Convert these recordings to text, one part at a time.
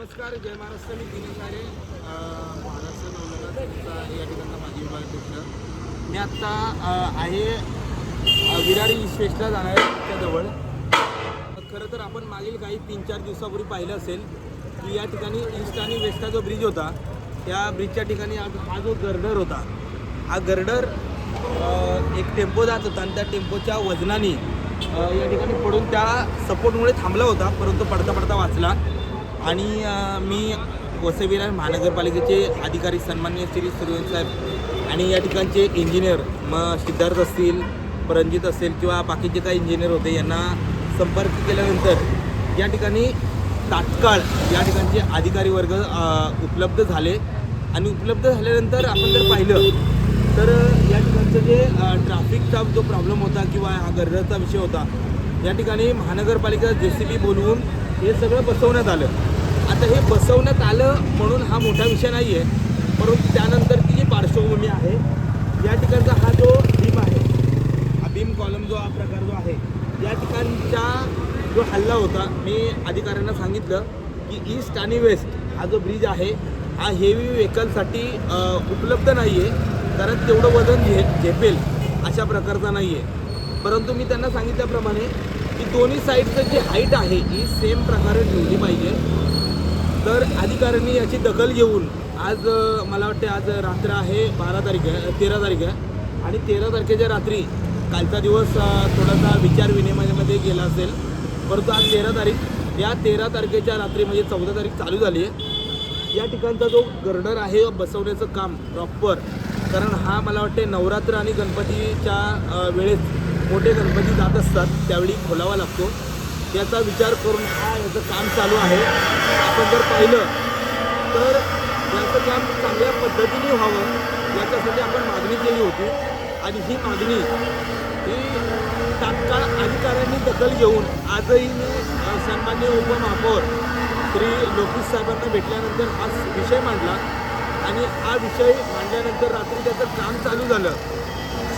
नमस्कार जय महाराष्ट्र. मी दिनेश आरे महाराष्ट्र नवलखा या ठिकाणचा माजी विभागाध्यक्ष मी आत्ता आहे विरारी विरार ईस्ट वेस्टला जाणार आहे त्याजवळ खरं तर आपण मागील काही तीन चार दिवसापूर्वी पाहिलं असेल की या ठिकाणी ईस्ट आणि वेस्टचा जो ब्रिज होता त्या ब्रिजच्या ठिकाणी हा हा जो गर्डर होता हा गर्डर एक टेम्पो जात होता आणि त्या टेम्पोच्या वजनाने या ठिकाणी पडून त्या सपोर्टमुळे थांबला होता परंतु पडता पडता वाचला. आणि मी वसई महानगरपालिकेचे अधिकारी सन्माननीय श्री सूर्यवंश साहेब आणि या ठिकाणचे इंजिनियर मग सिद्धार्थ असतील परंजित असेल किंवा बाकीचे काही इंजिनियर होते यांना संपर्क केल्यानंतर या ठिकाणी तात्काळ या ठिकाणचे अधिकारी वर्ग उपलब्ध झाले. आणि उपलब्ध झाल्यानंतर आपण जर पाहिलं तर या ठिकाणचं जे ट्रॅफिकचा जो प्रॉब्लेम होता किंवा हा गर्दीचा विषय होता या ठिकाणी महानगरपालिका जे सी बी बोलवून हे सगळं बसवण्यात आलं. आता हे बसवण्यात आलं म्हणून हा मोठा विषय नाही आहे परंतु त्यानंतरची जी पार्श्वभूमी आहे या ठिकाणचा हा जो भीम आहे हा भीम कॉलम जो हा प्रकार जो आहे या ठिकाणचा जो हल्ला होता मी अधिकाऱ्यांना सांगितलं की ईस्ट आणि वेस्ट हा जो ब्रिज आहे हा हेवी व्हेकलसाठी उपलब्ध नाही आहे कारण तेवढं वजन झे झेपेल अशा प्रकारचा नाही आहे परंतु मी त्यांना सांगितल्याप्रमाणे की दोन्ही साईडचं जी हाईट आहे ही सेम प्रकारे ठेवली पाहिजे. तर अधिकाऱ्यांनी याची दखल घेऊन आज मला वाटते आज रात्र आहे बारा तारीख आहे तेरा तारीख आहे. आणि तेरा तारखेच्या रात्री कालचा दिवस थोडासा विचार विनिमयामध्ये गेला असेल. परंतु आज तेरा तारीख या तेरा तारखेच्या रात्री म्हणजे चौदा तारीख चालू झाली आहे. या ठिकाणचा जो गर्डर आहे बसवण्याचं काम प्रॉपर कारण हा मला वाटते नवरात्र आणि गणपतीच्या वेळेत वेळेस मोठे गणपती जात असतात त्यावेळी खोलावा लागतो. याचा विचार करून हा याचं काम चालू आहे. आपण जर पाहिलं तर याचं काम चांगल्या पद्धतीने व्हावं याच्यासाठी आपण मागणी केली होती. आणि ही मागणी ही तात्काळ अधिकाऱ्यांनी दखल घेऊन आजही मी सन्मान्य उपमहापौर श्री लोकेश साहेबांना भेटल्यानंतर हा विषय मांडला. आणि हा विषय मांडल्यानंतर रात्री त्याचं काम चालू झालं.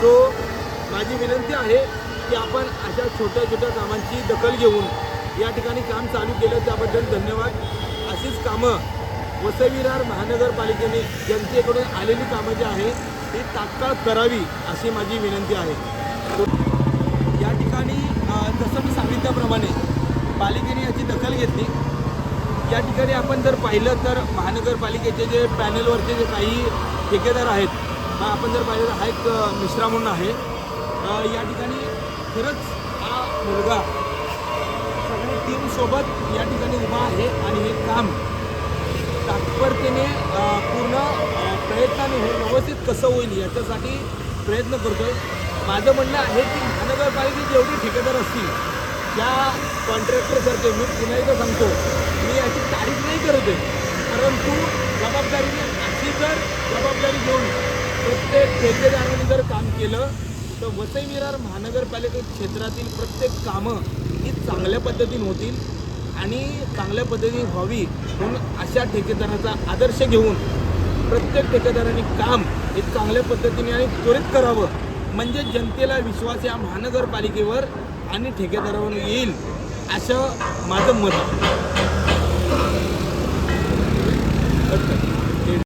सो माझी विनंती आहे की आपण अशा छोट्या छोट्या कामांची दखल घेऊन या ठिकाणी काम चालू केलं त्याबद्दल धन्यवाद. अशीच कामं वसविरार महानगरपालिकेने जनतेकडून आलेली कामं जी आहे ती तात्काळ करावी अशी माझी विनंती आहे. या ठिकाणी जसं मी सांगितल्याप्रमाणे पालिकेने याची दखल घेतली. या ठिकाणी आपण जर पाहिलं तर महानगरपालिकेचे जे पॅनलवरचे जे काही ठेकेदार आहेत हा आपण जर पाहिलं तर हा एक मिश्रा म्हणून आहे. या ठिकाणी खरंच हा मुलगा सगळी टीमसोबत या ठिकाणी उभा आहे आणि हे काम तात्परतेने पूर्ण प्रयत्नाने हे व्यवस्थित कसं होईल याच्यासाठी प्रयत्न करतो माझं म्हणणं आहे की महानगरपालिकेचे जेवढे ठेकेदार असतील त्या कॉन्ट्रॅक्टरसारखे मी पुन्हा एकदा सांगतो मी याची तारीफ नाही करत आहे. परंतु जबाबदारीने अशी जर जबाबदारी घेऊन प्रत्येक ठेकेदाराने जर काम केलं तर वसई विरार महानगरपालिका क्षेत्रातील प्रत्येक कामं ही चांगल्या पद्धतीने होतील आणि चांगल्या पद्धतीने व्हावी म्हणून अशा ठेकेदाराचा आदर्श घेऊन प्रत्येक ठेकेदाराने काम हे चांगल्या पद्धतीने आणि त्वरित करावं. म्हणजे जनतेला विश्वास या महानगरपालिकेवर आणि ठेकेदारावर येईल असं माझं मत आहे.